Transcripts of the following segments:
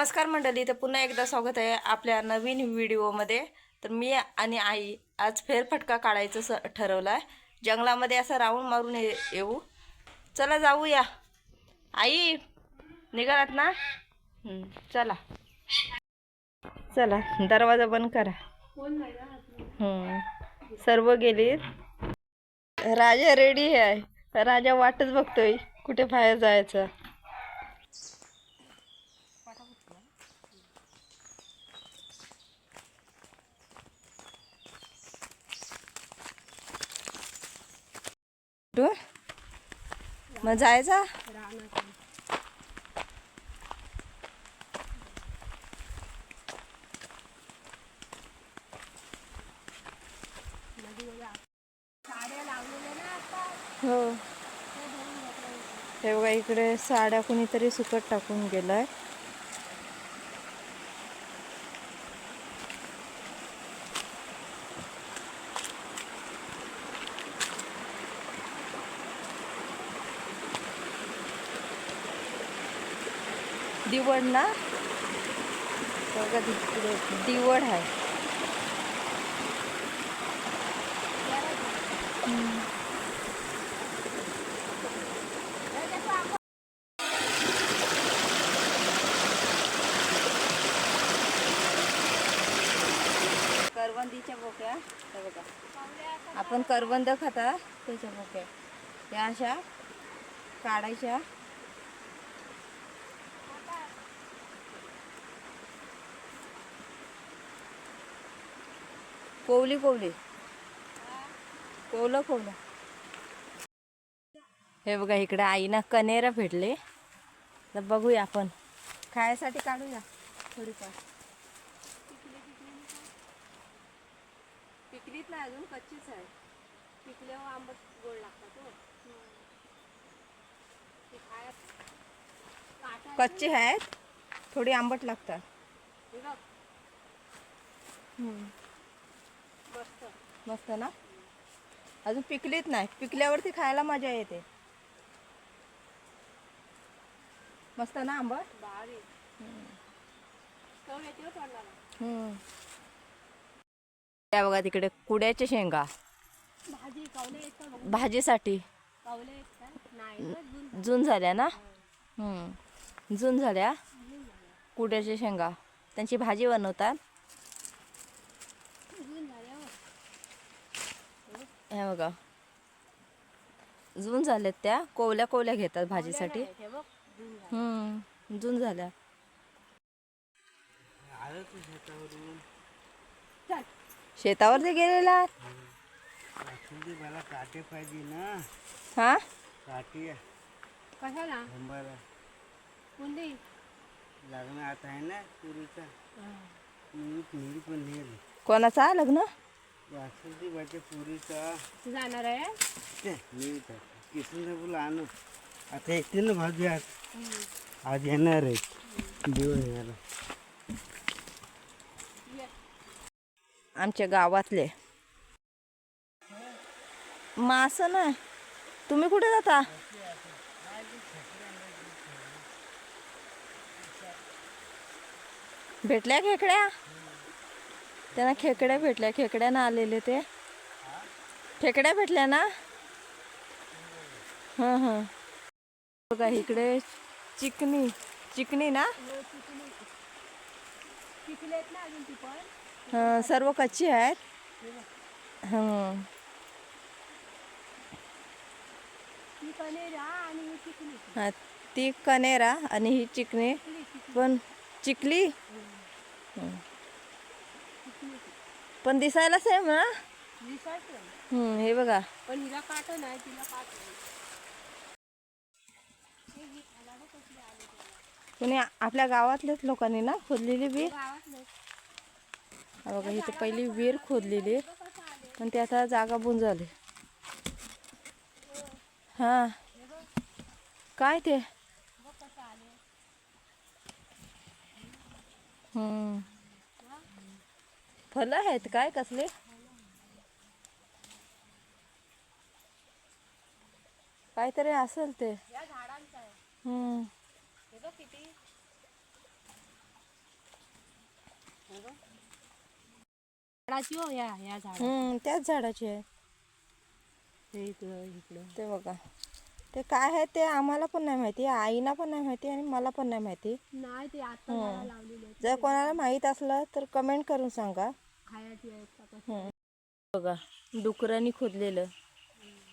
नमस्कार मंडळी तर पुन्हा एकदा स्वागत आहे आपल्या नवीन व्हिडिओमध्ये. तर मी आणि आई आज फेरफटका काढायचं स ठरवलं आहे. जंगलामध्ये असं राऊंड मारून ये येऊ. चला जाऊया. आई निघालात ना? चला. चला दरवाजा बंद करा. सर्व गेलीत. राजा रेडी आहे. राजा वाटच बघतोय कुठे बाहेर जायचं कुठं? मग जायचा? हो. हे बघा इकडे साड्या कुणीतरी सुकट टाकून गेलाय. दिवड ना बघा दिवड आहे. करवंदीच्या बोक्या बघा. आपण करवंद खाता त्याच्या बोक्या या अशा काढायच्या. कोवली कोवली. कोवलं कोवलं. हे बघा इकडे आईना कनेरा भेटले तर बघूया आपण. खायसाठी काढूया थोडीफार. पिकलीत नाही अजून कच्चीच आहे. पिकल्यावर आंबट गोड लागतात हो. कच्चे आहेत थोडी आंबट लागतात. मस्त ना? अजून पिकलीत नाही. पिकल्यावरती खायला मजा येते. मस्त ना आंबट. त्या बघा तिकडे कुड्याच्या शेंगा. भाजीसाठी. जून झाल्या ना? हम्म. जून झाल्या. कुड्याच्या शेंगा. त्यांची भाजी बनवतात जून झाल्या हो. हे बघा. जून झाल्यात त्या कोवल्या कोवल्या घेतात भाजीसाठी. हे जून झाल्या. हम्म जून झाल्या. चल शेतावरती गेलेला मला काटे पाहिजे ना. हा? काटे. कशाला? आंबाला. लग्न आता आहे ना मी पण नेल. कोणाचा? लग्न? पुरीचा जाणार आहे? ते मी किसन बोला आणू. आता एकटे ना भाजी आज. आज येणार आहे. दिवस येणार आमच्या गावातले. मास ना तुम्ही कुठे जाता? भेटल्या खेकड्या त्यांना खेकड्या भेटल्या खेकड्यानं आलेले ते. खेकड्या भेटल्या ना? हां हां. बघा इकडे चिकनी चिकनी ना? हं, सर्व कच्ची आहेत. हं. ती कनेरा आणि ही ती कनेरा आणि ही चिकणी पण चिकली? हं. पण दिसायला सेम ना दिसायचं हं, हे बघा. पण हिला काट नाही तिला काट. कोणी आपल्या गावातल्याच लोकांनी ना खोदलेली विहीर गावात नाही हा बघा इथे पहिली विहीर खोदलेली. पण ते आता जागा बुंज झाली. हा. काय ते हम्म फलं आहेत काय कसले? काहीतरी असेल ते. हम्म. हे झाडाची हो झाड हम्म, त्याच झाडाची आहे. इकडं इकडं. ते बघा. ते काय आहे ते आम्हाला पण नाही माहिती आईना पण नाही माहिती आणि मला पण नाही माहिती. नाही ते आता झाडं लावलेली आहेत. जर कोणाला माहीत असलं तर कमेंट करून सांगा. बघा डुकरांनी खोदलेलं.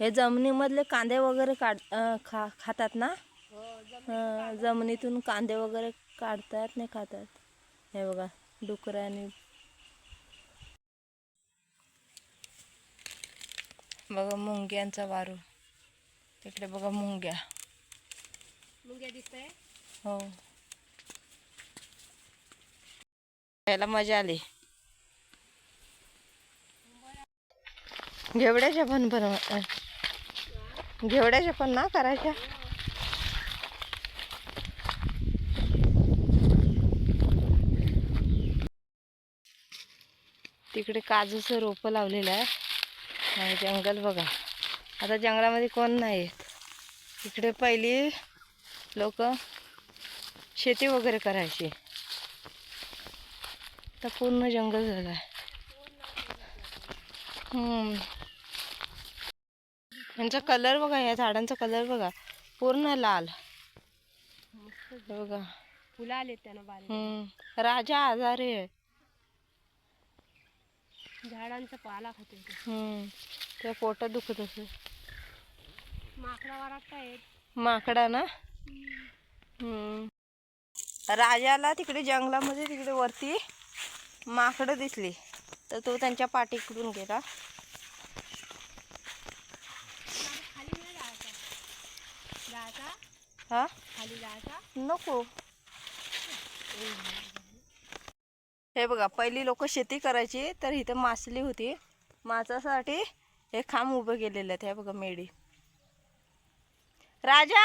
हे जमिनीमधले कांदे वगैरे काढ खा खातात ना? जम- जमिनीतून कांदे वगैरे काढतात नाही खातात? हे बघा डुकरांनी. बघा मुंग्यांचा वारू. तिकडे बघा मुंग्या. मुंग्या दिसतंय? हो. यायला मजा आली. घेवड्याच्या पण बनव घेवड्याच्या पण ना करायच्या? तिकडे काजूचं रोपं लावलेलं आहे. आणि जंगल बघा. आता जंगलामध्ये कोण नाही आहेत. इकडे पहिली लोक शेती वगैरे करायची. तर पूर्ण जंगल झालं आहे. हम्म. यांचा कलर बघा या झाडांचा कलर बघा. पूर्ण लाल. बघा. फुलं आलेत त्यानं. राजा आजारी आहे. झाडांचा पाला खाते. ते. पोटात दुखत असेल. माकडा आहेत माकडा ना? हम्म. राजाला तिकडे जंगलामध्ये तिकडे वरती माकडं दिसली. तर तो त्यांच्या पाठीकडून गेला खाली नाही जायचा जायचा हा? नको. हे बघा पहिली लोक शेती करायची तर इथं मासली होती. मासासाठी हे खांब उभे केलेले आहेत हे बघा मेडी राजा!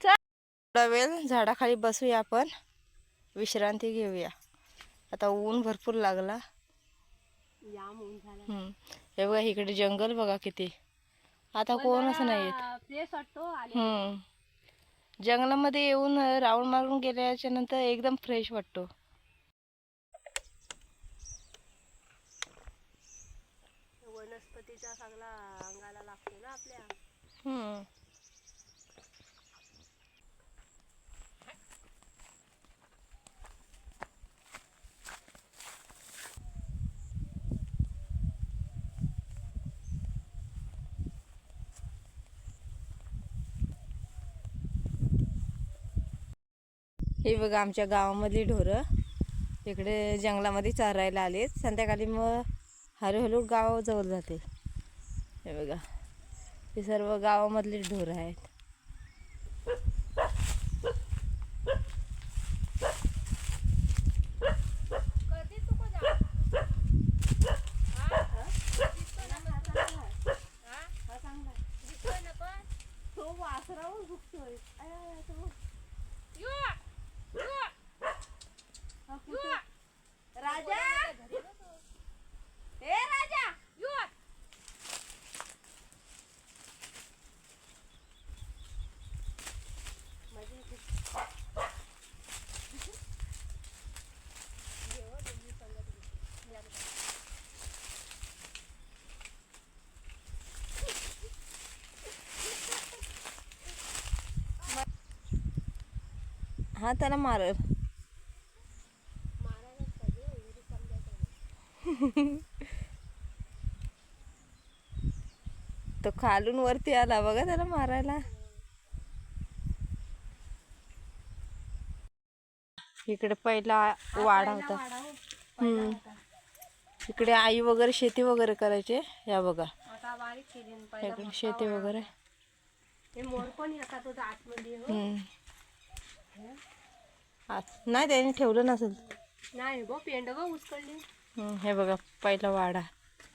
चल. थोडा वेळ झाडाखाली बसूया आपण. विश्रांती घेऊया. आता ऊन भरपूर लागला. हे बघा इकडे जंगल बघा किती. आता कोणच नाही. जंगलामध्ये येऊन राऊंड मारून गेल्याच्यानंतर एकदम फ्रेश वाटतो. वनस्पतीचा सगळा अंगाला लागतो ना आपल्या. हे बघा आमच्या गावामधली ढोरं. इकडे जंगलामध्ये चरायला आलेत. संध्याकाळी मग हळूहळू गावाजवळ जाते हे बघा हे सर्व गावामधले ढोरं आहेत. हा त्याला मारल. तो खालून वरती आला बघा त्याला मारायला. इकडे पहिला वाडा होता. हम्म. इकडे आई वगैरे शेती वगैरे करायचे. या बघा. शेती वगैरे. आत- नाही त्याने ठेवलं नसेल. नाही गो पेंड गो उचकळली हम्म, हे बघा पहिला वाडा.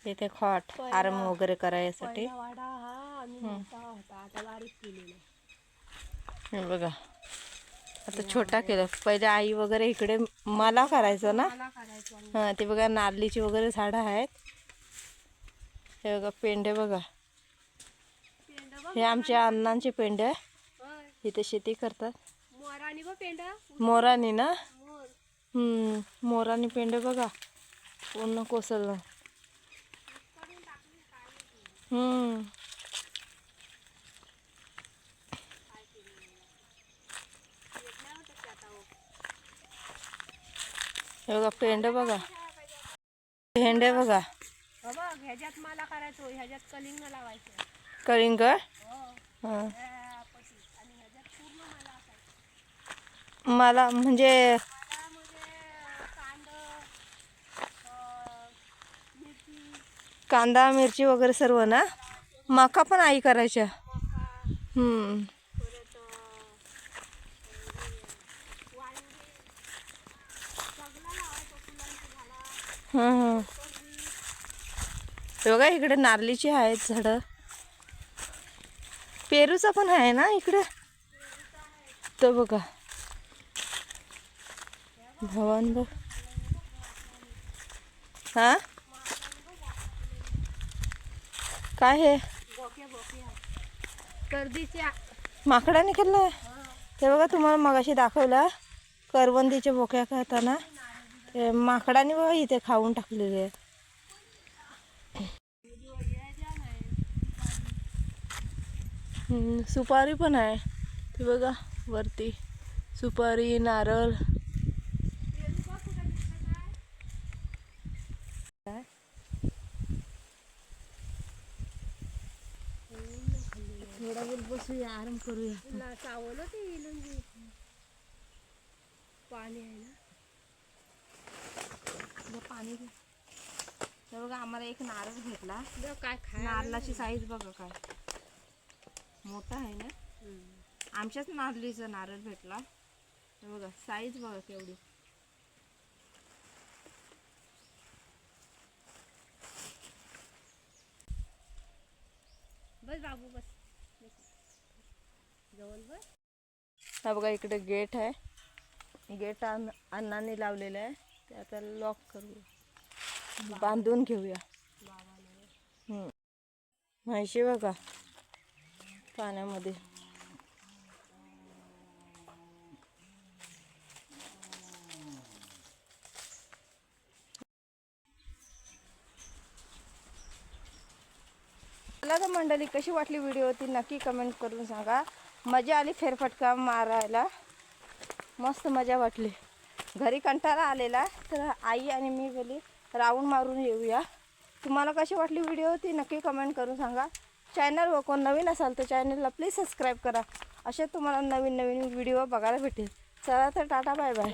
इथे खॉट आराम वगैरे करायसाठी. वाडा हा आम्ही मोठा होता आता बारीक केलेला. हे बघा. आता छोटा केलं. पहिले आई वगैरे इकडे मला करायचं ना. मला करायचं आम्ही. हा ते बघा नारळीची वगैरे झाडं आहेत. हे बघा पेंडे बघा. पेंड हे आमच्या अण्णांचे पेंडे. होय. इथे शेती करतात. पेंड मोरानी ना? मोर हम्म, मोरानी पेंडे बघा. पूर्ण कोसळलं. हम्म. हे बघा पेंडे बघा. भेंडे बघा. हो ह्याच्यात मला करायचो ह्याच्यात कलिंग लावायचं. कळिंग हो हां ह्यापाशी. आणि ह्याच्यात पूर्ण मला असायचं मला म्हणजे कांदा मिरची वगैरे सर्व ना? मका पण आई करायच्या. बघा इकडे नारलीची आहेत झाडं. पेरूचा पण आहे ना इकडे? तो बघा. भवन बघ. हा? काय हे? माकडाने केलंय ते बघा तुम्हाला मगाशी दाखवलं. करवंदीच्या बोक्या खाताना ते माकडाने बघा इथे खाऊन टाकलेले आहे हम्म, सुपारी पण आहे. ते बघा वरती. सुपारी नारळ. आराम करूया. ना चावलं ते इलंगी. पाणी आहे ना. पाणी. हे बघा आम्हाला एक नारळ भेटला. बघ काय खाय नारळाची साईज बघा काय. मोठा आहे ना? आमच्याच नारळीचा नारळ भेटला. बघा साईज बघा केवढी. बस बाबू बस. हा बघा इकडे गेट आहे. गेट अण्ण अण्णांनी लावलेलं आहे. ते आता लॉक करूया. बांधून घेऊया. माहिती बघा पाण्यामध्ये. मला तर मंडळी कशी वाटली व्हिडिओ ती नक्की कमेंट करून सांगा. मजा आली फेरफटका मारायला. मस्त मजा वाटली. घरी कंटाळा आलेला. तर आई आणि मी बोली राऊंड मारून येऊया. तुम्हाला कशी वाटली व्हिडिओ ती नक्की कमेंट करून सांगा. चॅनल व कोण नवीन असाल तर चॅनलला प्लीज सबस्क्राईब करा. असे तुम्हाला नवीन नवीन व्हिडिओ बघायला भेटेल. चला तर टाटा बाय बाय